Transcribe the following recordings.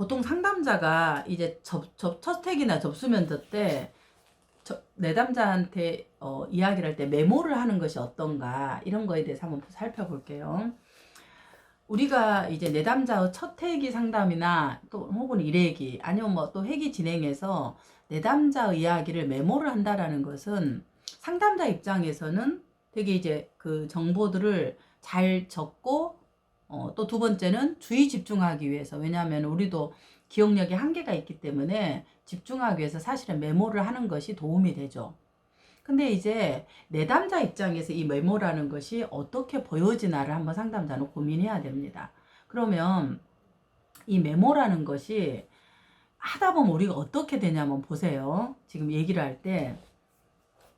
보통 상담자가 이제 접, 접, 첫택이나 접수면접 때 저, 내담자한테 어, 이야기를 할 때 메모를 하는 것이 어떤가 이런 거에 대해서 한번 살펴볼게요. 우리가 이제 내담자의 첫 회기 상담이나 또 혹은 일회기 아니면 뭐 또 회기 진행해서 내담자의 이야기를 메모를 한다라는 것은 상담자 입장에서는 되게 이제 그 정보들을 잘 적고 어, 또 두 번째는 주의 집중하기 위해서 왜냐하면 우리도 기억력에 한계가 있기 때문에 집중하기 위해서 사실은 메모를 하는 것이 도움이 되죠. 근데 이제 내담자 입장에서 이 메모라는 것이 어떻게 보여지나를 한번 상담자는 고민해야 됩니다. 그러면 이 메모라는 것이 하다 보면 우리가 어떻게 되냐면 보세요. 지금 얘기를 할 때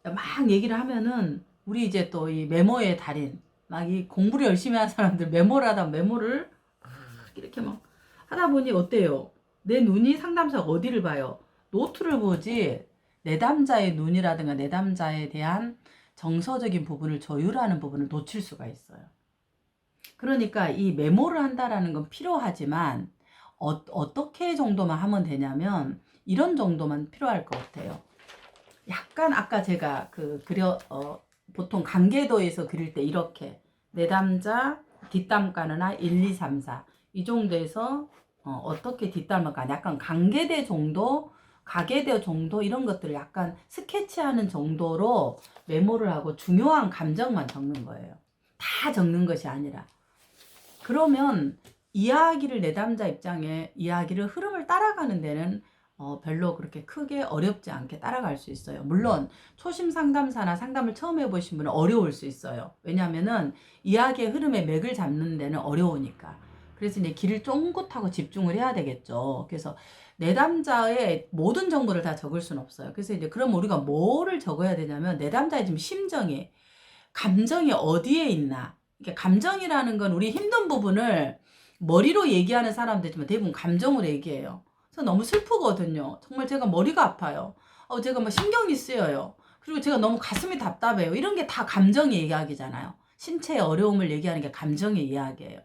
막 얘기를 하면은 우리 이제 또 이 메모의 달인 막 이 공부를 열심히 하는 사람들 메모를 하다 메모를 막 이렇게 막 하다 보니 어때요? 내 눈이 상담사가 어디를 봐요? 노트를 보지 내담자의 눈이라든가 내담자에 대한 정서적인 부분을 조율하는 부분을 놓칠 수가 있어요. 그러니까 이 메모를 한다라는 건 필요하지만 어, 어떻게 정도만 하면 되냐면 이런 정도만 필요할 것 같아요. 약간 아까 제가 그 그려 어, 보통 관계도에서 그릴 때 이렇게 내담자 뒷담가느나 1, 2, 3, 4 이 정도에서 어, 떻게 뒷담을까 약간 관계대 정도 가계대 정도 이런 것들을 약간 스케치하는 정도로 메모를 하고 중요한 감정만 적는 거예요. 다 적는 것이 아니라. 그러면 이야기를 내담자 입장에 이야기를 흐름을 따라가는 데는 어, 별로 그렇게 크게 어렵지 않게 따라갈 수 있어요. 물론 초심 상담사나 상담을 처음 해보신 분은 어려울 수 있어요. 왜냐하면은 이야기의 흐름의 맥을 잡는 데는 어려우니까. 그래서 이제 길을 쫑긋하고 집중을 해야 되겠죠. 그래서 내담자의 모든 정보를 다 적을 수는 없어요. 그래서 이제 그럼 우리가 뭐를 적어야 되냐면 내담자의 지금 심정이 감정이 어디에 있나. 이게 감정이라는 건 우리 힘든 부분을 머리로 얘기하는 사람들이지만 대부분 감정으로 얘기해요. 그래서 너무 슬프거든요. 정말 제가 머리가 아파요. 어, 제가 뭐 신경이 쓰여요. 그리고 제가 너무 가슴이 답답해요. 이런 게 다 감정의 이야기잖아요. 신체의 어려움을 얘기하는 게 감정의 이야기예요.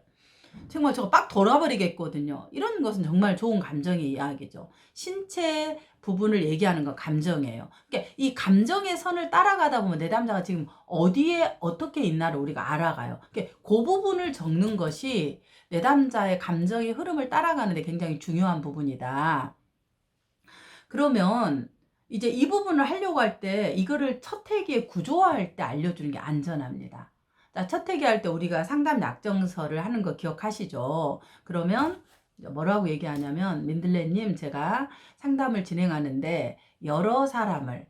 정말 저거 빡 돌아버리겠거든요. 이런 것은 정말 좋은 감정의 이야기죠. 신체 부분을 얘기하는 건 감정이에요. 그러니까 이 감정의 선을 따라가다 보면 내 담자가 지금 어디에 어떻게 있나를 우리가 알아가요. 그러니까 그 부분을 적는 것이 내 담자의 감정의 흐름을 따라가는데 굉장히 중요한 부분이다. 그러면 이제 이 부분을 하려고 할 때 이거를 첫 회기에 구조화할 때 알려주는 게 안전합니다. 자, 첫 회기 할 때 우리가 상담 약정서를 하는 거 기억하시죠? 그러면 뭐라고 얘기하냐면 민들레님 제가 상담을 진행하는데 여러 사람을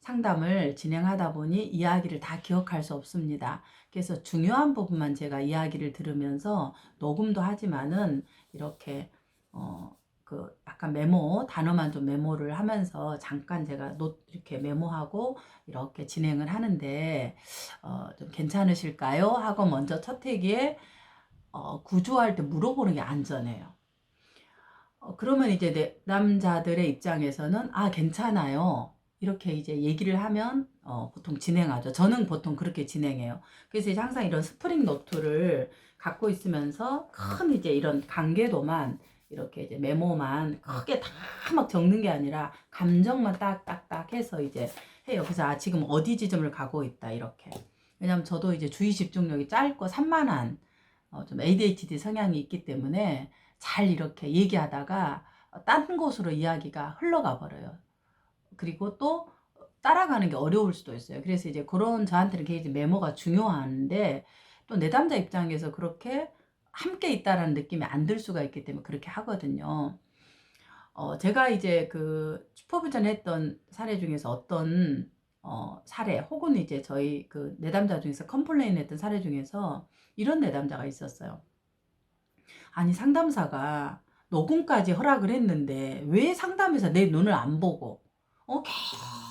상담을 진행하다 보니 이야기를 다 기억할 수 없습니다. 그래서 중요한 부분만 제가 이야기를 들으면서 녹음도 하지만은 이렇게 어 그 약간 메모 단어만 좀 메모를 하면서 잠깐 제가 노 이렇게 메모하고 이렇게 진행을 하는데 어 좀 괜찮으실까요? 하고 먼저 첫 회기에 어 구조할 때 물어보는 게 안전해요. 어 그러면 이제 내 남자들의 입장에서는 아 괜찮아요. 이렇게 이제 얘기를 하면 어, 보통 진행하죠. 저는 보통 그렇게 진행해요. 그래서 이제 항상 이런 스프링 노트를 갖고 있으면서 큰 이제 이런 관계도만 이렇게 이제 메모만 크게 다 막 적는 게 아니라 감정만 딱딱딱 해서 이제 해요. 그래서 아 지금 어디 지점을 가고 있다 이렇게. 왜냐면 저도 이제 주의 집중력이 짧고 산만한 어, 좀 ADHD 성향이 있기 때문에 잘 이렇게 얘기하다가 딴 곳으로 이야기가 흘러가 버려요. 그리고 또 따라가는 게 어려울 수도 있어요. 그래서 이제 그런 저한테는 굉장히 메모가 중요한데 또 내담자 입장에서 그렇게 함께 있다라는 느낌이 안 들 수가 있기 때문에 그렇게 하거든요. 어, 제가 이제 그 슈퍼비전 했던 사례 중에서 어떤 어, 사례 혹은 이제 저희 그 내담자 중에서 컴플레인 했던 사례 중에서 이런 내담자가 있었어요. 아니 상담사가 녹음까지 허락을 했는데 왜 상담에서 내 눈을 안 보고 어,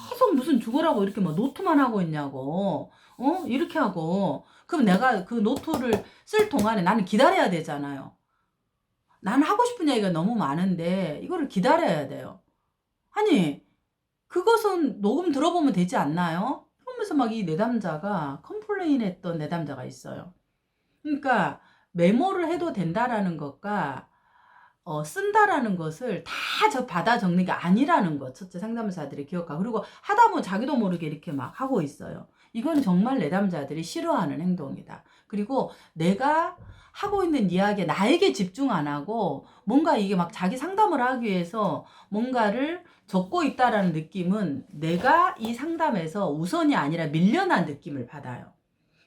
계속 무슨 죽으라고 이렇게 막 노트만 하고 있냐고. 어? 이렇게 하고. 그럼 내가 그 노트를 쓸 동안에 나는 기다려야 되잖아요. 나는 하고 싶은 얘기가 너무 많은데 이거를 기다려야 돼요. 아니, 그것은 녹음 들어보면 되지 않나요? 그러면서 막 이 내담자가 컴플레인 했던 내담자가 있어요. 그러니까 메모를 해도 된다라는 것과 어, 쓴다라는 것을 다 저 받아 적는 게 아니라는 것 첫째 상담사들이 기억하고 그리고 하다 보면 자기도 모르게 이렇게 막 하고 있어요. 이건 정말 내담자들이 싫어하는 행동이다. 그리고 내가 하고 있는 이야기에 나에게 집중 안 하고 뭔가 이게 막 자기 상담을 하기 위해서 뭔가를 적고 있다라는 느낌은 내가 이 상담에서 우선이 아니라 밀려난 느낌을 받아요.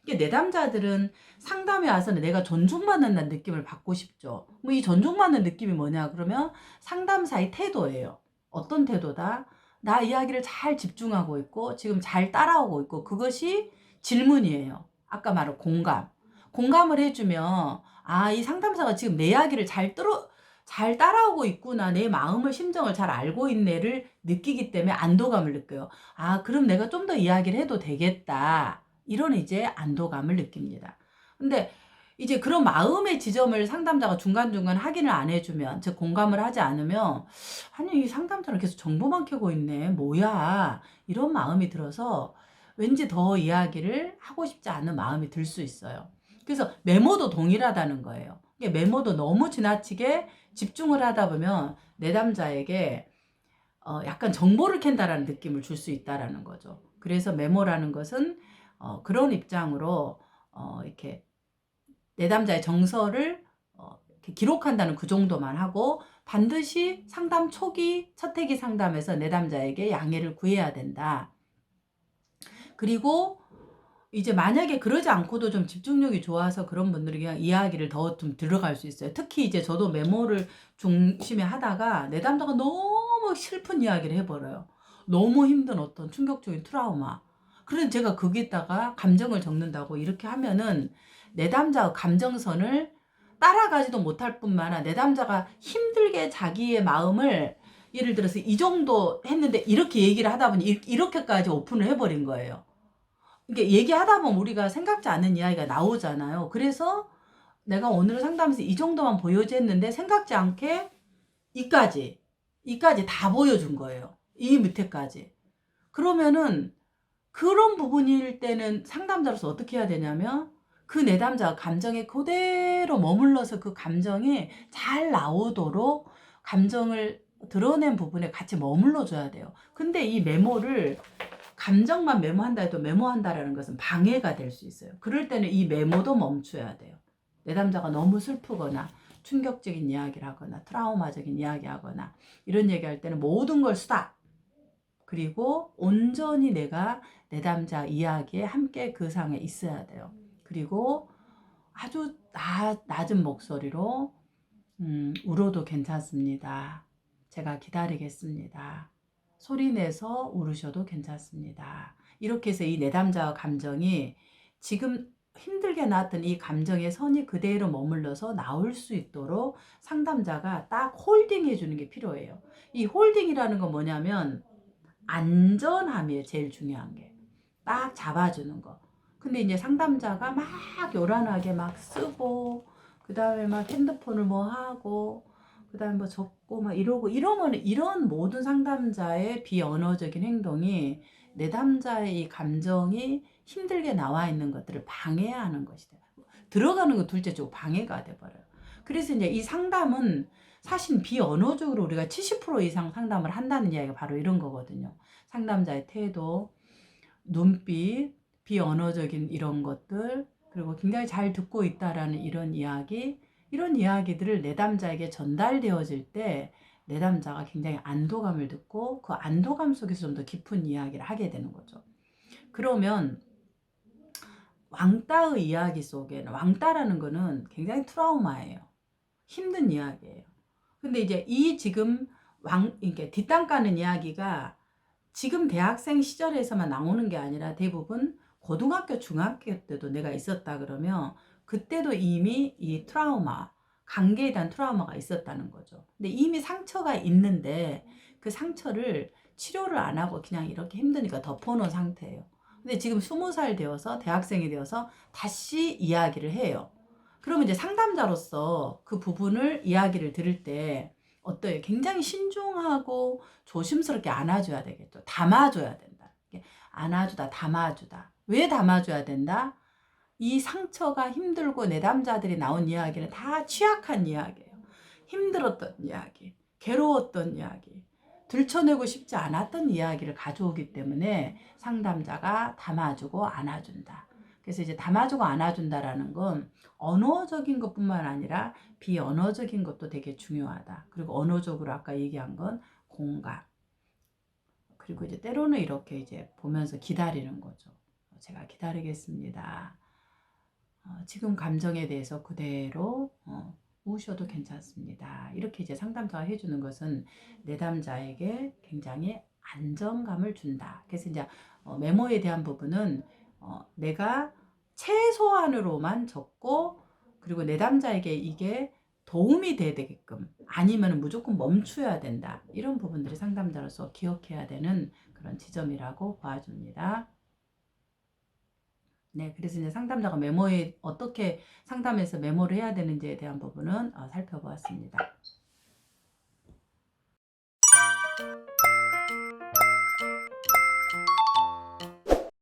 이게 내담자들은 상담에 와서는 내가 존중받는다는 느낌을 받고 싶죠. 뭐 이 존중받는 느낌이 뭐냐 그러면 상담사의 태도예요. 어떤 태도다? 나 이야기를 잘 집중하고 있고 지금 잘 따라오고 있고 그것이 질문이에요. 아까 말한 공감. 공감을 해주면 아 이 상담사가 지금 내 이야기를 잘 들어 잘 따라오고 있구나 내 마음을 심정을 잘 알고 있네를 느끼기 때문에 안도감을 느껴요. 아 그럼 내가 좀 더 이야기를 해도 되겠다. 이런 이제 안도감을 느낍니다. 근데 이제 그런 마음의 지점을 상담자가 중간중간 확인을 안 해주면, 즉, 공감을 하지 않으면, 아니, 이 상담자는 계속 정보만 캐고 있네. 뭐야. 이런 마음이 들어서 왠지 더 이야기를 하고 싶지 않은 마음이 들 수 있어요. 그래서 메모도 동일하다는 거예요. 메모도 너무 지나치게 집중을 하다 보면 내담자에게 어, 약간 정보를 캔다라는 느낌을 줄 수 있다라는 거죠. 그래서 메모라는 것은 어, 그런 입장으로 어, 이렇게 내담자의 정서를 어, 이렇게 기록한다는 그 정도만 하고 반드시 상담 초기 첫해기 상담에서 내담자에게 양해를 구해야 된다. 그리고 이제 만약에 그러지 않고도 좀 집중력이 좋아서 그런 분들이 그냥 이야기를 더 좀 들어갈 수 있어요. 특히 이제 저도 메모를 중심에 하다가 내담자가 너무 슬픈 이야기를 해버려요. 너무 힘든 어떤 충격적인 트라우마. 그래서 제가 거기다가 감정을 적는다고 이렇게 하면은 내담자 감정선을 따라가지도 못할 뿐만 아니라 내담자가 힘들게 자기의 마음을 예를 들어서 이 정도 했는데 이렇게 얘기를 하다 보니 이- 이렇게까지 오픈을 해버린 거예요. 이게 얘기하다 보면 우리가 생각지 않는 이야기가 나오잖아요. 그래서 내가 오늘 상담에서 이 정도만 보여줬는데 생각지 않게 이까지, 이까지 다 보여준 거예요. 이 밑에까지. 그러면은 그런 부분일 때는 상담자로서 어떻게 해야 되냐면 그 내담자 감정에 그대로 머물러서 그 감정이 잘 나오도록 감정을 드러낸 부분에 같이 머물러 줘야 돼요. 근데 이 메모를 감정만 메모한다 해도 메모한다라는 것은 방해가 될 수 있어요. 그럴 때는 이 메모도 멈춰야 돼요. 내담자가 너무 슬프거나 충격적인 이야기를 하거나 트라우마적인 이야기 하거나 이런 얘기 할 때는 모든 걸 스탑. 그리고 온전히 내가 내담자 이야기에 함께 그 상에 있어야 돼요. 그리고 아주 나, 낮은 목소리로 음, 울어도 괜찮습니다. 제가 기다리겠습니다. 소리 내서 울으셔도 괜찮습니다. 이렇게 해서 이 내담자 감정이 지금 힘들게 나왔던 이 감정의 선이 그대로 머물러서 나올 수 있도록 상담자가 딱 홀딩해 주는 게 필요해요. 이 홀딩이라는 건 뭐냐면 안전함이에요. 제일 중요한 게. 딱 잡아주는 거. 근데 이제 상담자가 막 요란하게 막 쓰고 그 다음에 막 핸드폰을 뭐 하고 그 다음에 뭐 적고 막 이러고 이러면 이런 모든 상담자의 비언어적인 행동이 내담자의 이 감정이 힘들게 나와 있는 것들을 방해하는 것이다. 들어가는 거 둘째치고 방해가 돼버려요. 그래서 이제 이 상담은 사실 비언어적으로 우리가 70% 이상 상담을 한다는 이야기가 바로 이런 거거든요. 상담자의 태도, 눈빛, 비언어적인 이런 것들, 그리고 굉장히 잘 듣고 있다라는 이런 이야기, 이런 이야기들을 내담자에게 전달되어질 때 내담자가 굉장히 안도감을 듣고 그 안도감 속에서 좀 더 깊은 이야기를 하게 되는 거죠. 그러면 왕따의 이야기 속에는 왕따라는 거는 굉장히 트라우마예요. 힘든 이야기예요. 근데 이제 이 지금 왕 이게 뒷땅 까는 이야기가 지금 대학생 시절에서만 나오는 게 아니라 대부분 고등학교, 중학교 때도 내가 있었다 그러면 그때도 이미 이 트라우마, 관계에 대한 트라우마가 있었다는 거죠. 근데 이미 상처가 있는데 그 상처를 치료를 안 하고 그냥 이렇게 힘드니까 덮어놓은 상태예요. 근데 지금 스무 살 되어서 대학생이 되어서 다시 이야기를 해요. 그러면 이제 상담자로서 그 부분을 이야기를 들을 때 어때요? 굉장히 신중하고 조심스럽게 안아줘야 되겠죠. 담아줘야 된다. 안아주다, 담아주다. 왜 담아줘야 된다? 이 상처가 힘들고 내담자들이 나온 이야기는 다 취약한 이야기예요. 힘들었던 이야기, 괴로웠던 이야기, 들춰내고 싶지 않았던 이야기를 가져오기 때문에 상담자가 담아주고 안아준다. 그래서 이제 담아주고 안아준다라는 건 언어적인 것뿐만 아니라 비언어적인 것도 되게 중요하다. 그리고 언어적으로 아까 얘기한 건 공감. 그리고 이제 때로는 이렇게 이제 보면서 기다리는 거죠. 제가 기다리겠습니다. 어, 지금 감정에 대해서 그대로 어, 우셔도 괜찮습니다. 이렇게 이제 상담자가 해주는 것은 내담자에게 굉장히 안정감을 준다. 그래서 이제 어, 메모에 대한 부분은 어, 내가 최소한으로만 적고 그리고 내담자에게 이게 도움이 돼야 되게끔 아니면 무조건 멈춰야 된다. 이런 부분들이 상담자로서 기억해야 되는 그런 지점이라고 봐줍니다. 네, 그래서 이제 상담자가 메모에 어떻게 상담에서 메모를 해야 되는지에 대한 부분은 어, 살펴보았습니다.